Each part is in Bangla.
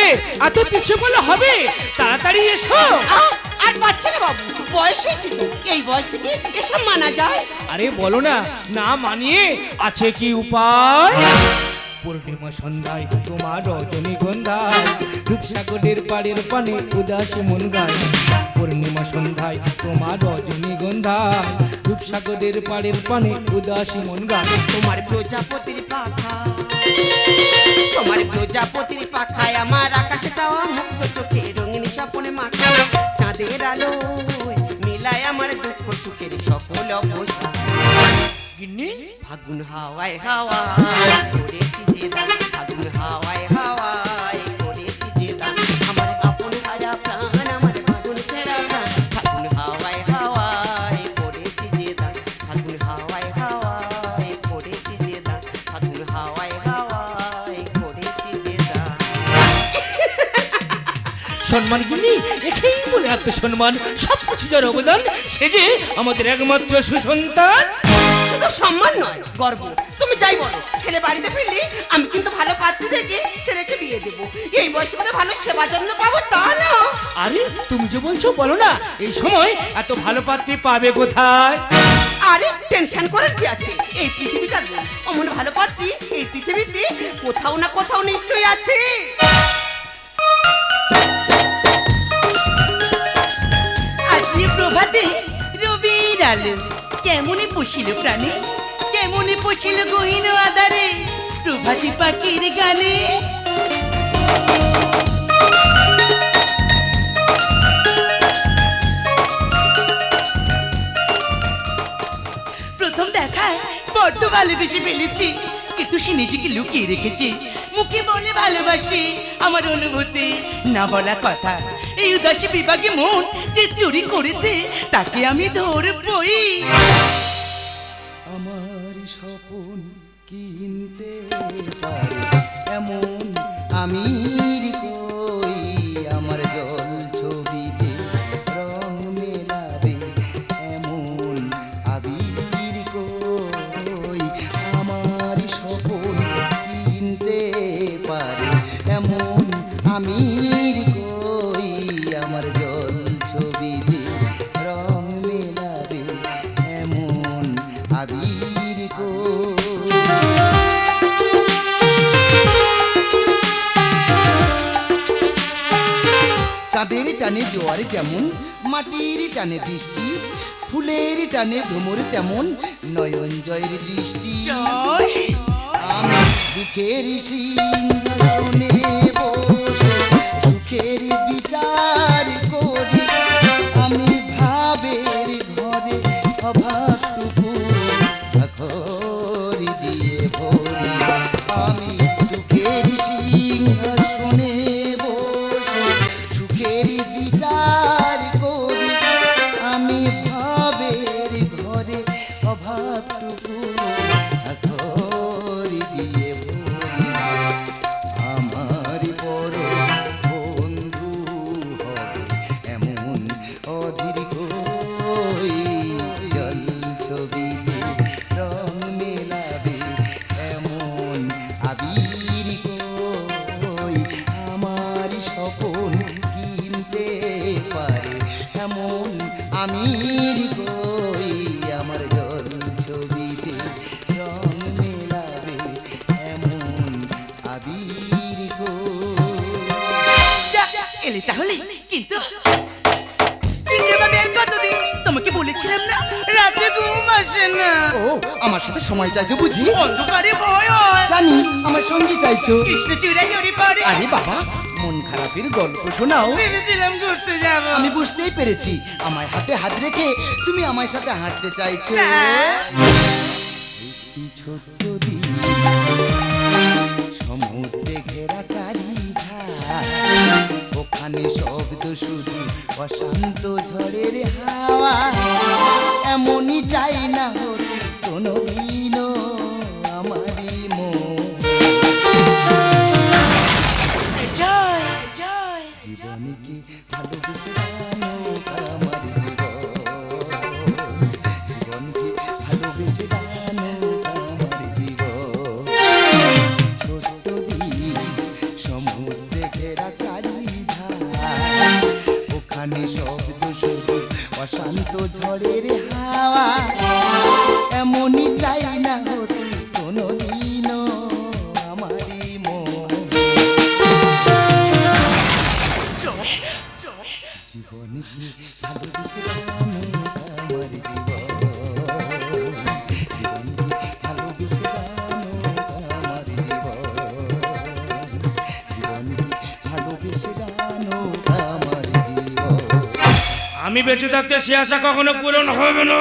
গেলে এত পিছু বলে হবে? তাড়াতাড়ি এসো। আহ, আর পাচ্ছে না বাবু বয়স হয়েছে তো। এই বয়সে কি এসব মানা যায়? আরে বলো না না মানিয়ে আছে কি উপায়? পূর্ণিমা সন্ধ্যায় তোমার রজনীগন্ধায় রূপসাগরের পাড়ের পানে উদাস মন গায়। পূর্ণিমা সন্ধ্যায় তোমার রজনীগন্ধায় রূপসাগরের পাড়ের পানে উদাস মন গায়। তোমার প্রজাপতির পাখা তোমার প্রজাপতির পাখায় আমার আকাশে যাওয়া মুক্ত চোখে রঙিন স্বপনে মাখা চাঁদের আলো মিলায় আমার দুঃখ সুখের সকল অবস্থা। ফাগুন হাওয়ায় হাওয়া ফাগুন হাওয়ায় হাওয়ায় সম্মান গিন্নি একেই বলে আত্মসম্মান। সব কিছু যার অবদান সে যে আমাদের একমাত্র সুসন্তান। শুধু সম্মান নয় গর্ব। তুমি যাই বলো ছেলে বাড়িতে ফিরলি আমি কিন্তু ভালো পাত্রী দেখে ছেলেকে বিয়ে দেবো। এই বয়সে মধ্যে ভালো সেবা যত্ন পাবো তা না। আরে তুমি যে বলছো বলো না এই সময় এত ভালো পাত্রী পাবে কোথায়? আরে টেনশন করার কি আছে? এই পৃথিবীটা অমন ভালো পাত্রী এই পৃথিবীতে কোথাও না কোথাও নিশ্চয়ই আছে। কেমনে পশিল প্রাণে? কেমনে পশিল গহীন আধারে? প্রভাতী পাখির গানে? প্রথম দেখায় বড্ড ভালোবেসে ফেলেছি, কিন্তু সে নিজেকে লুকিয়ে রেখেছে। মুখে বলে ভালোবাসি। আমার অনুভূতি, না বলা কথা। এই উদাসী বিভাগে মন যে চুরি করেছে, তাকে আমি ধরবই। আমার স্বপন কিনতে এমন আমি টানে বৃষ্টি ফুলের টানে ভ্রমর তেমন নয়ন জয়ের দৃষ্টি আমি দুঃখের সিংহাসনে তাহলে কিন্তু কতদিন? তোমাকে বলেছিলাম না রাতে ঘুম আসে না। ও আমার সাথে সময় চাইছো বুঝি? অন্ধকারে ভয় জানি আমার সঙ্গী চাইছো। কৃষ্ণচূড়া জড়ি পড়ে। আরে বাবা মন খারাপের গল্প শোনাও। ভেবেছিলাম ঘুরতে যাব। আমি বুঝতেই পেরেছি আমার হাতে হাত রেখে তুমি আমার সাথে হাঁটতে চাইছো। শুধু অশান্ত ঝড়ের হাওয়া। এমনই চাই না কোনো দিনও বেঁচে থাকতে সে আশা কখনো পূরণ হবে না।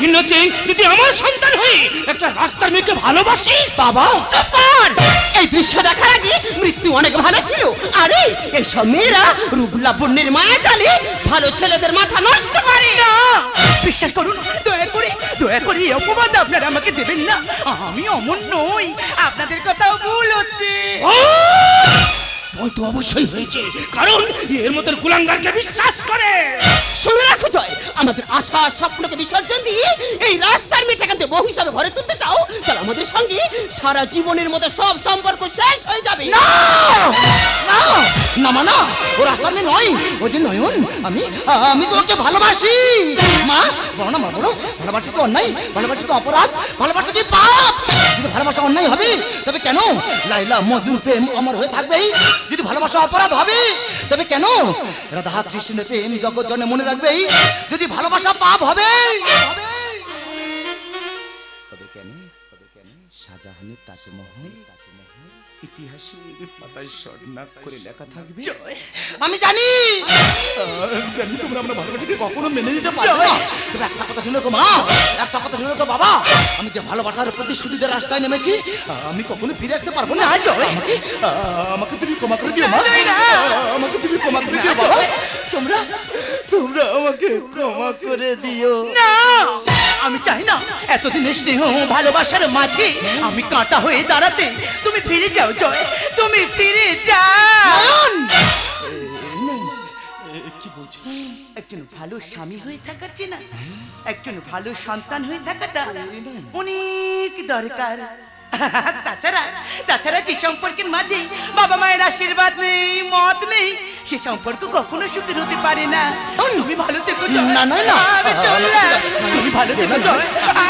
ঘৃণা হচ্ছে যদি আমার সন্তান হই একটা রাস্তার মেয়েকে ভালোবাসি বাবা। চুপ এই দৃশ্য দেখার আগে মৃত্যু অনেক ভালো ছিল। আরে এইসব মেয়েরা রূপ লাবণ্যের মায়া জালে ভালো ছেলেদের মাথা নষ্ট করে। না। বিশ্বাস করুন দয়া করে দয়া করে এই অপবাদ আপনারা আমাকে দেবেন না। আমি অমন নই। আপনাদের কথাও ভুল হচ্ছে। ভয় তো অবশ্যই হয়েছে কারণ এর মতন কুলাঙ্গারকে বিশ্বাস করে। শুনে রাখো জয় আমাদের আশা স্বপ্নকে বিসর্জন দিয়ে এই রাস্তার মেয়েটাকে বহু হিসাবে ঘরে তুলতে চাও তাহলে আমাদের সঙ্গে সারা জীবনের মতো সব সম্পর্ক শেষ হয়ে যাবে। না! না! মা না ও রাস্তার মেয়ে নয় ও যে নয়ন আমি আমি তোমাকে ভালোবাসি। মা বলো না মা বলো ভালোবাসা কি অন্যায় ভালোবাসা তো অপরাধ ভালোবাসা কি পাপ? কিন্তু ভালোবাসা অন্যায় হবে তবে কেন? লাইলা মজুর প্রেম অমর হয়ে থাকবেই। যদি ভালোবাসা অপরাধ হবে, তবে কেন? রাধা কৃষ্ণের প্রেম জগৎ জনে মনে রাখবেই যদি ভালোবাসা পাপ হবে, তবে কেন? তবে কেন? শাহজাহানের তাজমহল ইতিহাসের পাতায় স্বর্ণাক করে লেখা থাকবে। আমি জানি! আমি জানি তোমরা আমরা ভালোবাসাকে কখনো মেনে নিতে পারবে না। তবে একটা কথা শুনে তো মা একটা কথা শুনে তো বাবা। আমি যে ভালোবাসার প্রতিশ্রুতিতে রাস্তায় নেমেছি আমি কখনো ফিরে আসতে পারব না। আমাকে আমাকে তুমি ক্ষমা করে দিও মা। আমাকে তুমি ক্ষমা করে দিও বাবা। তোমরা তোমরা আমাকে ক্ষমা করে দিও। না! আমি চাই না। এতদিনের স্নেহ ভালোবাসার মাঝে আমি কাঁটা হয়ে দাঁড়াতে। তুমি ফিরে যাও জয়। তুমি ফিরে যাও। কি বলছো? একজন ভালো স্বামী হয়ে থাকার চেনা একজন ভালো সন্তান হয়ে থাকাটা অনেক দরকার। তাছাড়া তাছাড়া যে সম্পর্কের মাঝে বাবা মায়ের আশীর্বাদ নেই মত নেই সে সম্পর্ক কখনো সুখের হতে পারে না। তুমি ভালো থেকো। না, না, না। আমি চললাম। তুমি ভালো থেকো।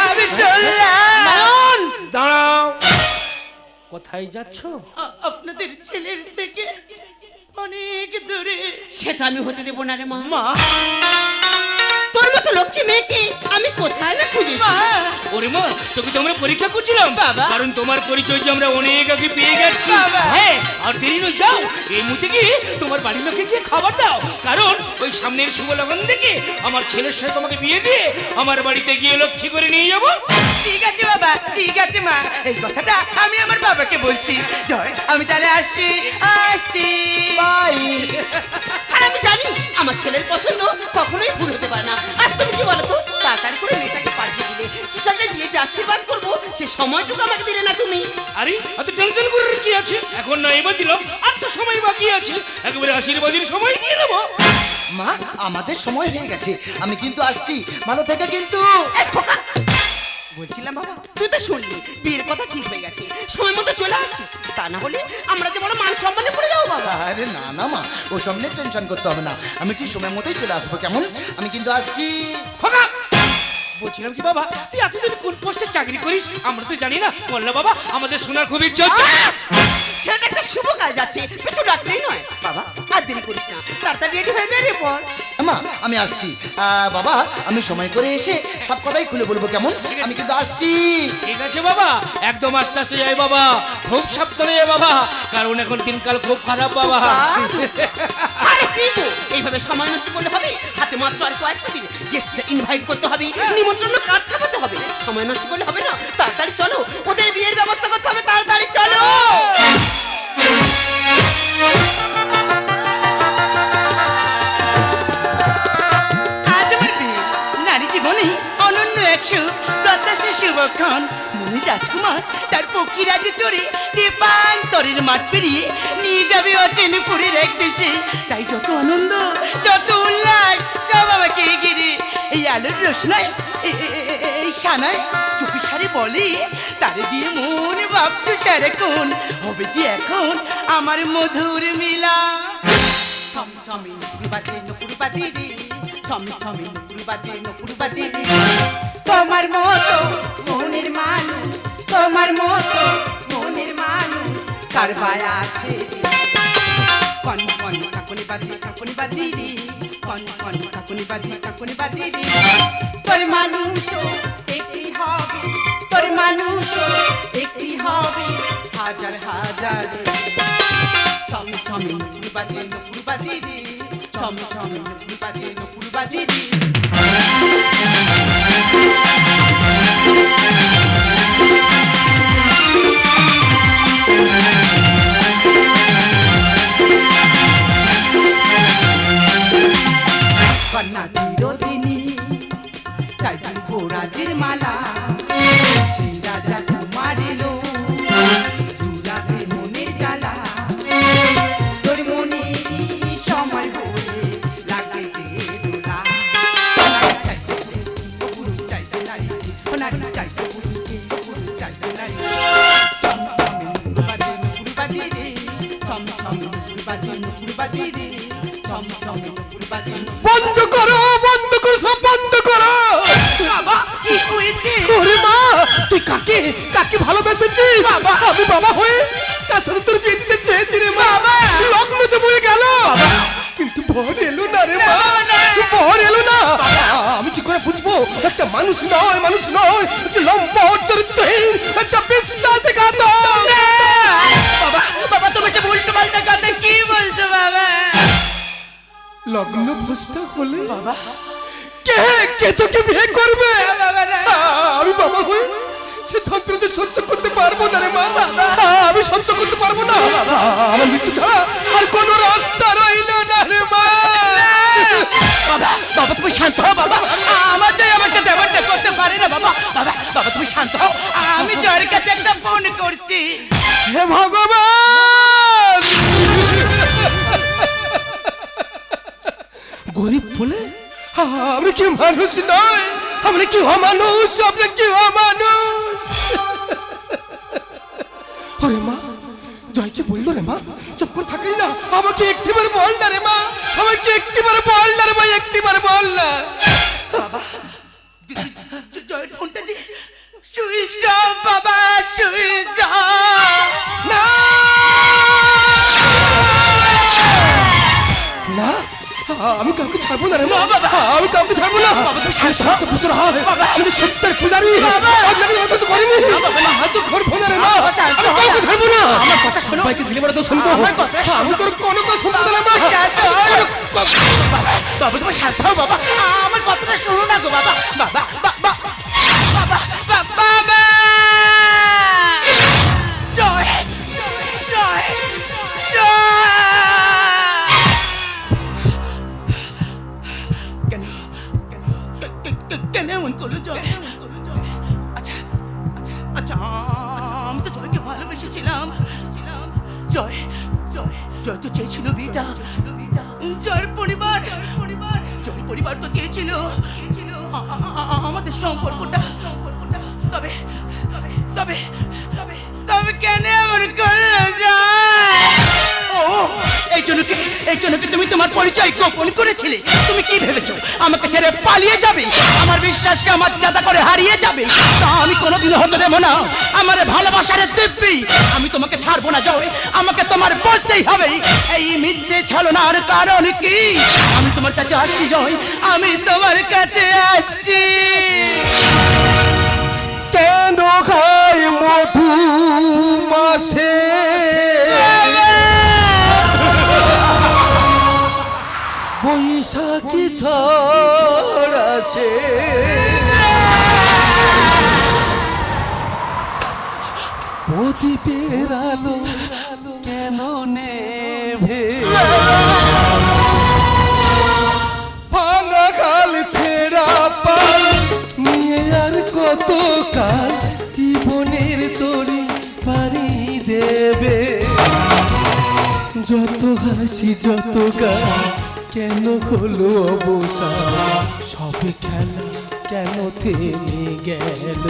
আমি চললাম। দাঁড়াও। কোথায় যাচ্ছ? আপনাদের ছেলের থেকে অনেক দূরে। সেটা আমি হতে দেবো না রে মা। মা। তোর মতো লক্ষ্মী মেয়েকে আমি কোথায় না খুঁজেছি? মা! ওরে মা তোকে তো আমরা পরীক্ষা করছিলাম। বাবা। কারণ তোমার পরিচয় যে আমরা অনেক আগে পেয়ে গেছি। হ্যাঁ আর দেরি নয় যাও। এই মুহূর্তে গিয়ে তোমার বাড়ির লোকে গিয়ে খাবার দাও। কারণ ওই সামনের শুভ লগন দেখে আমার ছেলের সাথে তোমাকে বিয়ে দিয়ে আমার বাড়িতে গিয়ে লক্ষ্মী করে নিয়ে যাব। ঠিক আছে বাবা ঠিক আছে মা। এই কথাটা আমি আমার বাবাকে বলছি। জয় আমি তাহলে আসছি আসছি। বাই। আমি জানি আমার ছেলের পছন্দ কখনোই ভুল হতে পারে না। আজ তুমি কি বলো তো তাড়াতাড়ি করে মেয়েটাকে পাঠিয়ে দিলে। কিছু একটা দিয়ে যে আশীর্বাদ করব সে সময়টুকু আমাকে দিলে না তুমি। আরে এত টেনশন করার কি আছে? এখন না এবার দিলাম আর তো সময় বাকি আছে। একেবারে আশীর্বাদের সময় দিয়ে দেবো। মা আমাদের সময় হয়ে গেছে। আমি কিন্তু আসছি। ভালো থেকে কিন্তু। এই খোকা বলছিলাম বাবা তুই তো শুনলি বিয়ের কথা ঠিক হয়ে গেছে সময় মতো চলে আসিস। তা না হলে আমরা যে বড় মান সম্মানে পড়ে যাব বাবা। আরে না না মা ও সব নিয়ে টেনশন করতে হবে না। আমি ঠিক সময় মতোই চলে আসব কেমন? আমি কিন্তু আসছি। খোকা বলছিলাম কি বাবা তুই এতদিন কোন পোস্টে চাকরি করিস? আমরা তো জানি না। বলল বাবা আমাদের শোনার খুব ইচ্ছে হচ্ছে সেটা একটা শুভ কাজ আছে কিছু ডাকলেই নয়। বাবা আর দেরি করিস না। তাড়াতাড়ি রেডি হয়ে বেরিয়ে পড়। মা আমি আসছি। বাবা আমি সময় করে এসে সব কথাই খুলে বলব কেমন? আমি কিন্তু আসছি। ঠিক আছে বাবা। একদম আস্তে আস্তে যাই বাবা। খুব সাবধানে যাই বাবা। কারণ এখন দিনকাল খুব খারাপ বাবা। আরে কি গো? এইভাবে সময় নষ্ট করলে হবে? হাতে মাত্র আর কয়েকটা দিন গেস্টদের ইনভাইট করতে হবে নিমন্ত্রণ কাজ ছাপাতে হবে। সময় নষ্ট করলে হবে না? তাড়াতাড়ি চলো। ওদের বিয়ের ব্যবস্থা করতে হবে তাড়াতাড়ি চলো। একশো প্রত্যাশা শুভক্ষণ। মুনি রাজকুমার তার পক্ষীরাজে চড়ে দীপান্তরের মাঠ পেরিয়ে নিয়ে যাবে অচেনপুরের এক দেশে। তাই যত আনন্দ যত উল্লাস সব আমাকে ঘিরে। এই আলোর রোশনায় এই সানায় চুপি সারে বলে, তারে দিয়ে মন ভাবছ সারে কোন হবে যে এখন আমার মধুর মিলা। ছম ছমে নুপুর বাজে নুপুর বাজে রে ছম ছমে নুপুর বাজে নুপুর বাজে তোমার মতো মনের মানুষ, তোমার মতো মনের মানুষ কারবার আছে। কন কন কাকুনি বাজি কাকুনি বাজি কন কন কাকুনি বাজি কাকুনি বাজি তোর মানুষ সাথে তোর বিয়ে দিতে চেয়েছি রে মা। লগ্ন যে বয়ে গেল। কিন্তু বর এলো না রে মা। বর এলো না। আমি কি করে বুঝব? একটা মানুষ নয় মানুষ নয়। একটা লম্বা চরিত্রহীন একটা বিশ্বাসঘাতক বাবা বাবা তুমি যে উল্টো পাল্টা কথা কি বলছো বাবা? লগ্ন ভোজটা হলে বাবা। কে কে তোকে বিয়ে করবে? বাবা। আমি বাবা হয়ে সে যন্ত্রণাতে সহ্য পারব না রে মা আমি সহ্য করতে পারব না। আমার মৃত্যু ছাড়া আর কোনো রাস্তা রইল না রে মা। বাবা বাবা তুমি শান্ত হও বাবা। আমার যে আমার সাথে এমনটা করতে পারে না বাবা। বাবা বাবা তুমি শান্ত হও। আমি জয়ের কাছে একটা ফোন করছি। হে ভগবান! গরিব বলে আমরা কি মানুষ নয় আমরা কি মানুষ আমরা কি মানুষ আরে মা জয় কি বলল রে মা? চুপ করে থাকাই না। আমাকে একটিবার বল না রে মা। আমাকে একটিবার বল না রে মা একটিবার বল না। জয়ের ফোনটা যে সুইচ বাবা সুইচ না! না! আমি কাউকে ছাড়বো না রে আমি কাউকে ছাড়বো না। আমি সত্য পুত্র হয়। আমি তো সত্যের পূজারি। আপনাকে মতো তো করিনি। হাত তো করব না রে মা। আমি কাউকে ছাড়বো না। আমার কথা শোনো। ভাইকে দিলে বলে তো শুনব আমি তোর কোনো কথা শুনব না মা। বাবা তুমি শান্ত হও বাবা। আমার কথাটা শোনো না গো বাবা বাবা বাবা। বাবা বাবা বাবা। না, আমার ভালোবাসার দিব্যি। আমি তোমাকে ছাড়বো না, জয়। আমাকে তোমার বলতেই হবে, এই মিথ্যে ছলনার কারণ কি? আমি তোমার কাছে আসছি, জয়। আমি তোমার কাছে আসছি। কেন খাই মধু মাসে? বৈশাখী ঝড় আসে প্রদীপের আলো কেন নেভে? ভাঙা গাল ছেঁড়া পাল নিয়ে আর কত কাল জীবনের তরি পারি দেবে? যত হাসি, যত গান কেন হলো অবসান সব খেলা কেন থেমে গেল?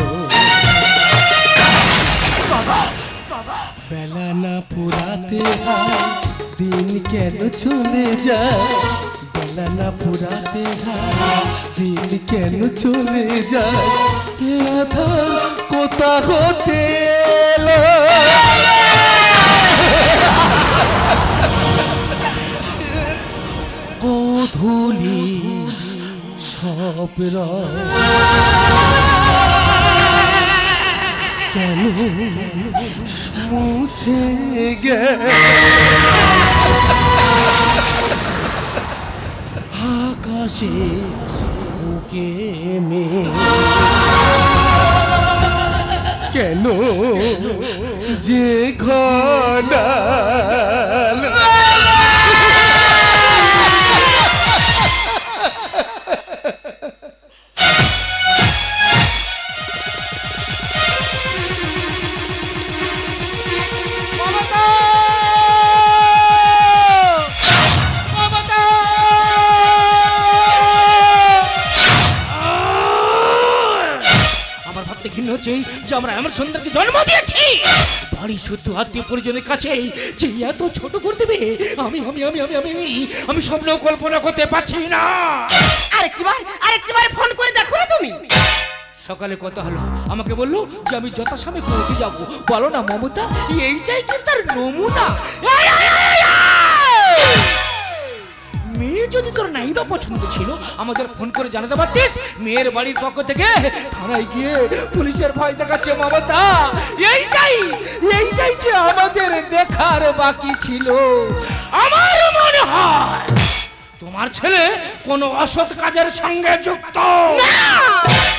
বেলা না পুরাতে হয়, দিন কেন চলে যায়? বেলা না পুরাতে হয়, দিন কেন চলে যায়? কোথা হতে? গোধূলি সব রয় কেন মুছে গে আকাশে বুকে মে কেন যে ঘনাল আমার আমরা এমন সুন্দরকে জন্ম দিয়েছি। বাড়ি শুদ্ধ আত্মীয় পরিজনের কাছে যে এত ছোট করে দেবে আমি আমি আমি আমি আমি আমি স্বপ্ন কল্পনা করতে পারছি না। আরেকটিবার আরেকটিবার ফোন করে দেখো না তুমি। সকালে কথা হলো? আমাকে বলল যে আমি যথাসময়ে পৌঁছে যাব। বলো না মমতা এইটাই কি তার নমুনা? মেয়ে যদি নাই বা পছন্দ ছিল। আমাদের ফোন করে জানাতে পারতিস? মেয়ের বাড়ির পক্ষ থেকে থানায় গিয়ে পুলিশের ভয় দেখাচ্ছে মমতা। এইটাই এইটাই যে আমাদের দেখার বাকি ছিল। আমার মনে হয় তোমার ছেলে কোনো অসৎ কাজের সঙ্গে যুক্ত। না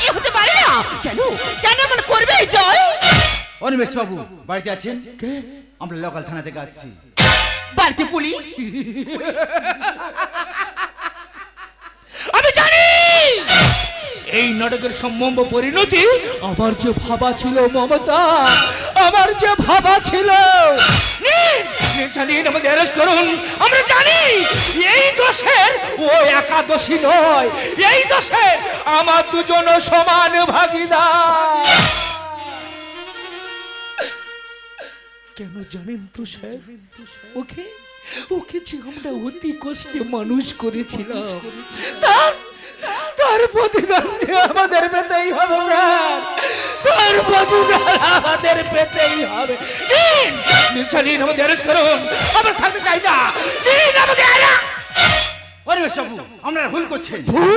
এ হতে পারে না। কেন? কেন এমন করবে জয়? অনিমেষ বাবু বাড়িতে আছেন? আমরা লোকাল থানা থেকে আসছি। বাড়িতে পুলিশ? আমি জানি! এই নাটকের সম্ভব পরিণতি আমার যে ভাবা ছিল মমতা আমার যে ভাবা ছিল। আমাদের অ্যারেস্ট করুন। আমরা জানি এই দোষের ও একাদশী নয় এই দোষে আমার দুজন সমান ভাগিদার। কেন জানেন তো স্যার? ওকে ওকে যে আমরা অতি কষ্টে মানুষ করেছিলাম তার তার প্রতিদান আমাদের পেতেই হবে স্যার। তার প্রতিদান আমাদের পেতেই হবে। নিন আমাদের করুন আমরা থাকতে চাই না। নিন আমাদের বাবু আপনারা ভুল করছেন ভুল?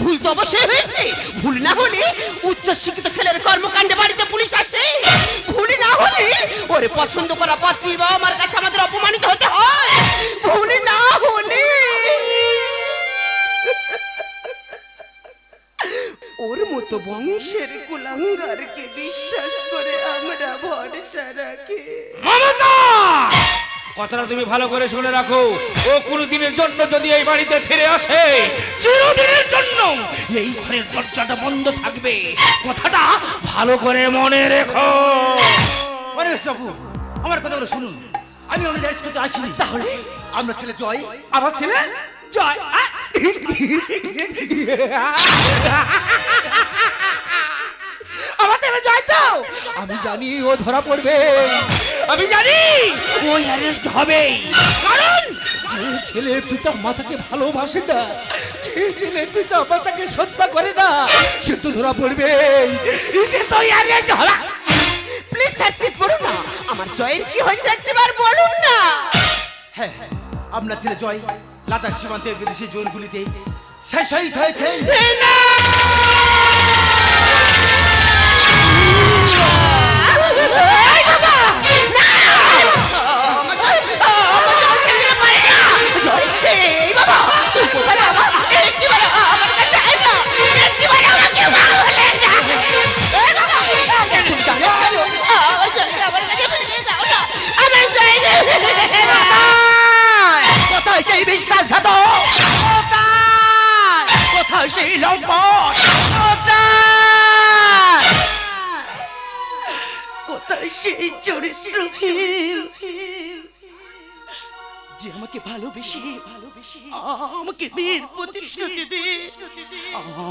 ভুল তো অবশ্যই হয়েছে। ভুল না হলে উচ্চ শিক্ষিত ছেলের কর্মকাণ্ডে বাড়িতে পুলিশ আসে ভুল না হলে ওরে পছন্দ করা পাত্রী বা আমার কাছে আমাদের অপমানিত হতে হয়। ভুল না হলে ওর মতো বংশের কুলাঙ্গারকে বিশ্বাস করে আমরা ভরসা রাখি। মমতা! কথাটা তুমি ভালো করে শুনে রাখো। ও কোনো দিনের জন্য যদি এই বাড়িতে ফিরে আসে চিরদিনের জন্য এই ঘরের দরজাটা বন্ধ থাকবে। কথাটা ভালো করে মনে রেখো। বাবু আমার কথাগুলো শুনুন। আমি অনেক অ্যারেস্ট করতে আসিনি। তাহলে? আমরা ছেলে জয়। আমার ছেলে জয়! আমার ছেলে জয় তো। আমি জানি ও ধরা পড়বে। আমি জানি। ও অ্যারেস্ট হবে কারণ? যে ছেলে পিতা মাতাকে ভালোবাসে না যে ছেলে পিতা মাতাকে শ্রদ্ধা করে না সে তো ধরা পড়বে সে তো অ্যারেস্ট হবে প্লিজ স্যার প্লিজ বলুন না। আমার জয়ের কি হয়েছে একবার বলুন না। হ্যাঁ আপনার ছেলে জয় লাদাখ সীমান্তের বিদেশি জোরগুলিতে সে শহীদ হয়েছে সেই বিশ্বাসঘাতক কোথায় সেই লম্পট কোথায় সেই চরিত্রহীন? যে আমাকে ভালোবেসে ভালোবেসে আমাকে বীর প্রতিশ্রুতি দে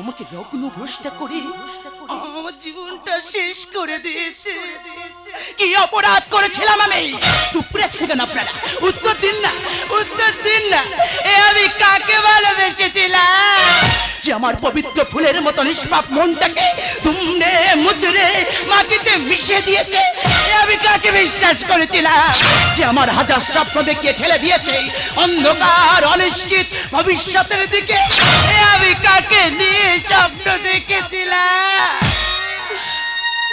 আমাকে রগ্ন ভ্রষ্টা করে। আমার জীবনটা শেষ করে দিয়েছে। কি অপরাধ করেছিলাম আমি? আছেন কেন আপনারা উত্তর দিন না উত্তর দিন না। এ আমি কাকে ভালোবেসেছিলাম? যে আমার পবিত্র ফুলের মতো নিষ্পাপ মনটাকে তুমনে মুচড়ে মাটিতে মিশিয়ে দিয়েছে। আমি কাকে বিশ্বাস করেছিলাম? যে আমার হাজার স্বপ্ন দেখিয়ে ঠেলে দিয়েছে। অন্ধকার, অনিশ্চিত ভবিষ্যতের দিকে। আমি কাকে নিয়ে স্বপ্ন দেখেছিলাম?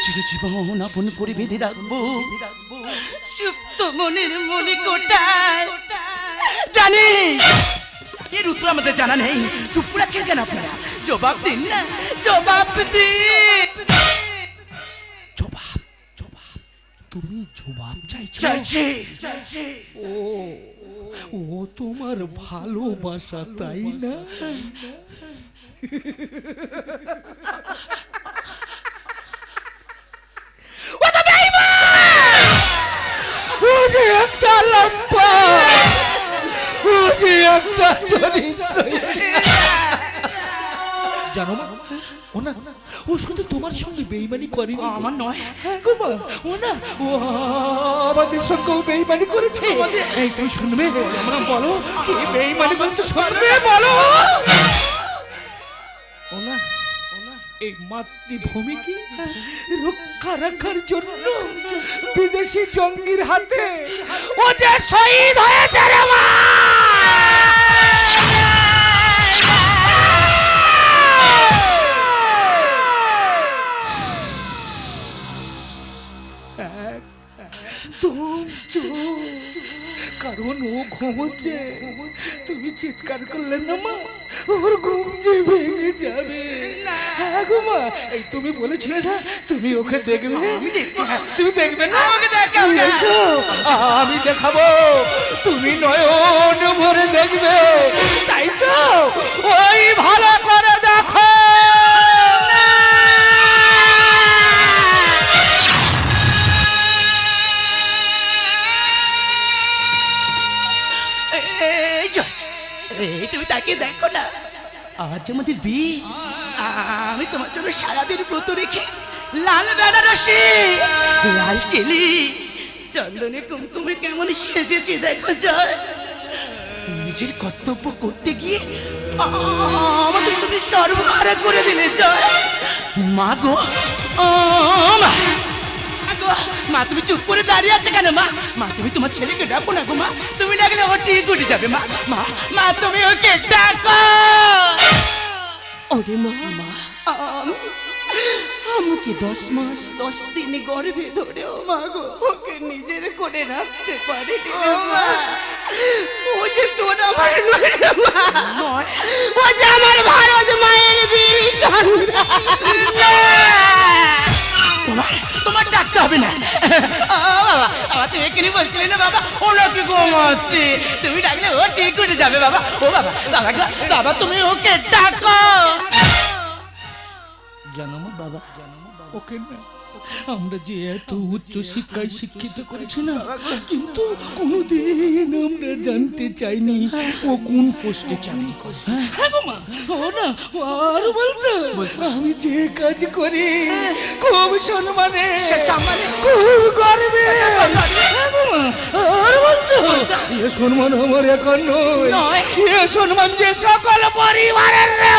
চিরজীবন আপন রাখব। সুপ্ত মনের মনে কোটায় জানি এর উত্তর আমাদের জানা নেই। চুপ করে আপনারা? জবাব দিন না। জবাব দিন। তুমি জবাব চাইছো? চাইছি। ও ও তোমার ভালোবাসা তাই না? একটা লম্বা। ও যে একটা চরিত্র। জানো না ও শুধু তোমার সঙ্গে বেইমানি করেনি আমার নয়। হ্যাঁ গো মা, ও না ও আমাদের সঙ্গেও বেইমানি করেছে। এই তুমি শুনবে আমরা বলো কি বেইমানি বলতে শুনবে বলো। ও না এই মাতৃভূমিকে রক্ষা রাখার জন্য বিদেশি জঙ্গির হাতে ও যে শহীদ হয়েছে রে মা! তুম কারণ ও ঘুমোচ্ছে তুমি চিৎকার করলে না মা? ওর ঘুম যে ভেঙে যাবে। হ্যাঁ গো মা এই তুমি বলেছিলে না? তুমি ওকে দেখবে? তুমি দেখবে না? আমি দেখাবো। তুমি নয়ন ভরে দেখবে। তাই তো? ওই ভালো করে তুমি তাকে দেখো না। আজ আমাদের বিয়ে। আমি তোমার জন্য সারাদিন ব্রত রেখে লাল বেনারসি, লাল চিলি, চন্দনে কুমকুমে কেমন সেজেছি, দেখো জয়। নিজের কর্তব্য করতে গিয়ে আমাদের তুমি সর্বহারা করে দিলে জয়। মা গো মা মা তুমি চুপ করে দাঁড়িয়ে আছে কেন মা? মা তুমি তোমার ছেলেকে ডাকো না গো মা। তুমি ডাকলে ও ঠিক উঠে যাবে মা। মা মা তুমি ওকে ডাকো! ওরে মা মা আমাকে দশ মাস দশ দিন গর্ভে ধরেও মা গো ওকে নিজের করে রাখতে পারে মা। ও যে তোর আমার নয় ও যে আমার ভারত মায়ের বীর তোমার তোমার ডাকতে হবে না। বাবা বাবা তুমি এখানে বলছিলে না, বাবা? ও নাকি ঘুমাচ্ছে তুমি ডাকলে ও ঠিক করে যাবে, বাবা। ও বাবা বাবা বাবা, তুমি ওকে ডাকো। বাবা। ওকে না আমরা যে এত উচ্চ শিক্ষায় শিক্ষিত করেছি না কিন্তু কোনোদিন আমরা জানতে চাইনি ও কোন পোস্টে চাকরি করে। হ্যাঁ। গো মা ও না ও আর বলতো আমি যে কাজ করি খুব সম্মানে খুব গর্বে। হ্যাঁ আর বলতো। এ সম্মান আমার এখন নয়। এ সম্মান যে সকল পরিবারের রে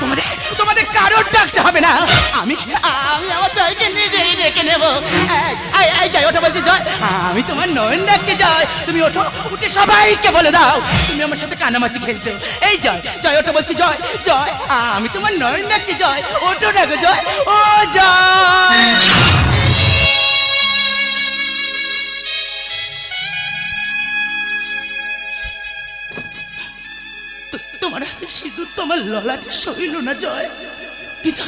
তোমাদের তোমাদের কারোর ডাকতে হবে না। আমি আমি আমার জয়কে নিজেই ডেকে নেব। এই, জয় ওঠো বলছি জয়। আমি তোমার নয়ন ডাকতে জয় তুমি ওঠো উঠে সবাইকে বলে দাও। তুমি আমার সাথে কানামাছি খেলছো। এই জয় জয় ওঠো বলছি জয় জয়। আমি তোমার নয়ন ডাকতে জয় ওঠো না জয়। ও জয়। তোমার ললাটে সইল না জয়। কিন্তু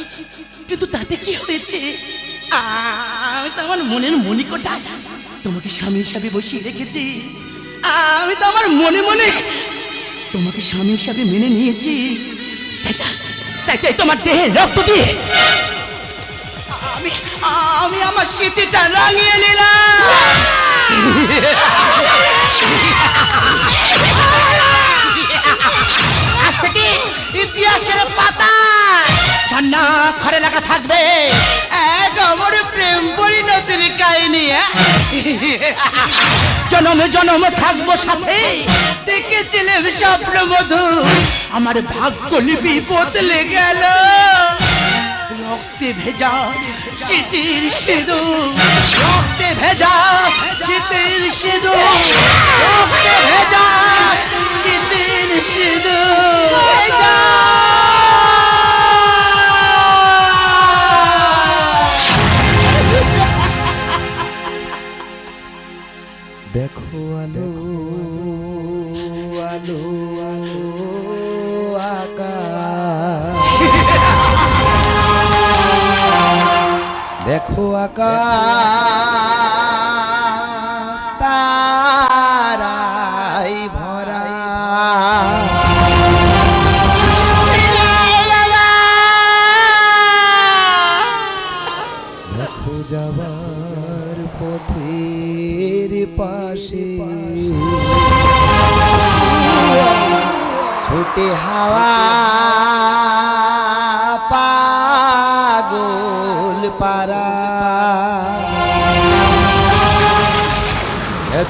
কিন্তু তাতে কি হয়েছে? আমি তো আমার মনের মনিকোটা তোমাকে স্বামী হিসাবে বসিয়ে রেখেছি। আমি তো আমার মনে মনে তোমাকে স্বামী হিসাবে মেনে নিয়েছি। তাই তাই তোমার দেহে রক্ত দিয়ে। আমি আমি আমার স্মৃতিটা রাঙিয়ে নিলাম। থেকে পাতা পাতায় স্বর্ণাক্ষরে লেখা থাকবে। এক অমর প্রেম পরিণতির কাহিনী? জনম জনম থাকব সাথে। দেখেছিলাম স্বপ্ন মধু? আমার ভাগ্য লিপি বদলে গেল। রক্তে ভেজা চিতির সিঁদু রক্তে ভেজা চিতির সিঁদু রক্তে ভেজা চিতির দেখো আলো আলো আলো আকাশ। দেখো আকাশ।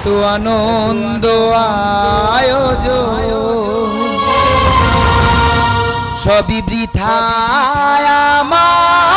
এত আনন্দ আয়োজন। সবই বৃথায় আমার